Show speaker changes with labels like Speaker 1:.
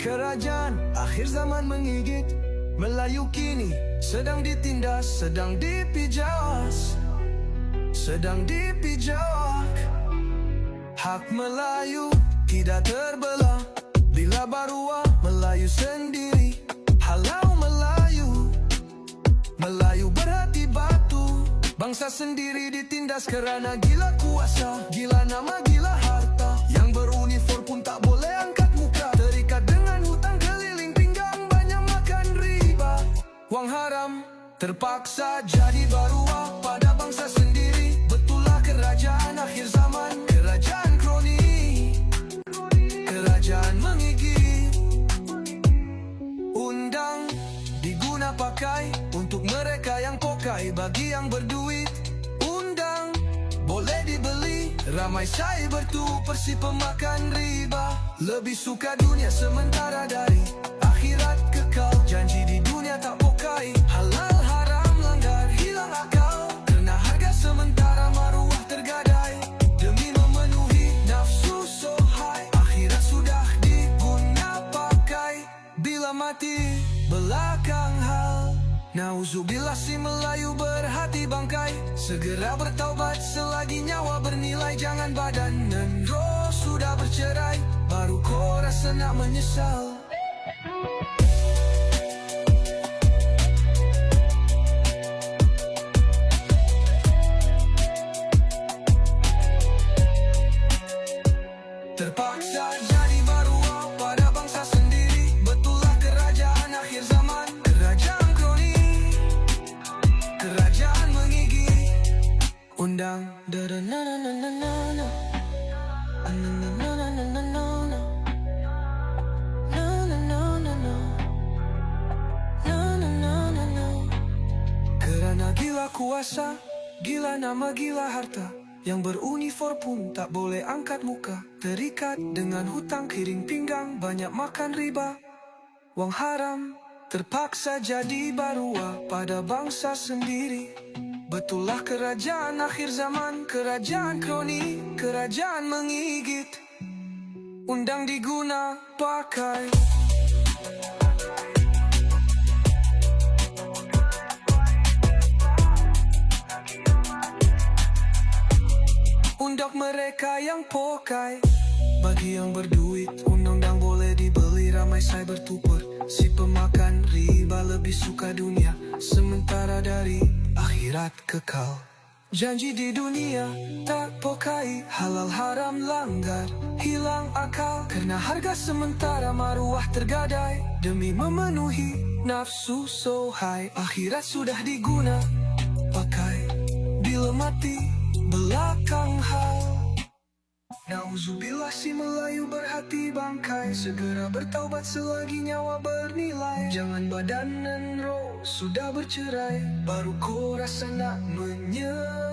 Speaker 1: kerajaan Akhir zaman menggigit Melayu kini sedang ditindas Sedang dipijas Sedang dipijak. Hak Melayu tidak terbelah Bila barua Melayu sendiri. Halau Melayu Melayu berhati batu Bangsa sendiri ditindas kerana gila kuasa terpaksa jadi barua Pada bangsa sendiri Betullah kerajaan akhir zaman Kerajaan kroni Kerajaan mengigit Undang diguna pakai untuk mereka yang pokai bagi yang berduit. Undang boleh dibeli, ramai cyber tu persi pemakan riba. Lebih suka dunia sementara mati belakang hal. Nauzubillah si Melayu berhati bangkai. Segera bertaubat selagi nyawa bernilai. Jangan badan dan roh sudah bercerai. Baru kau rasa nak menyesal. Terpaksa Kerana gila kuasa Gila nama gila harta. Yang beruniform pun tak boleh angkat muka. Terikat dengan hutang kiring pinggang Banyak makan riba. Wang haram terpaksa jadi barua pada bangsa sendiri Betullah kerajaan akhir zaman Kerajaan kroni Kerajaan mengigit. Undang diguna pakai. Untuk mereka yang pokai. Bagi yang berduit Undang-undang boleh dibeli Ramai cyber tuper Si pemakan riba lebih suka dunia Sementara dari akhirat kekal. Janji di dunia tak pokai. Halal haram langgar Hilang akal. Karena harga sementara maruah tergadai. Demi memenuhi nafsu so high. Akhirat sudah diguna pakai. Bila mati belakang hal Nauzubillah si Melayu berhati bangkai Segera bertaubat selagi nyawa bernilai. Jangan badan dan roh sudah bercerai Baru kau rasa nak menyesal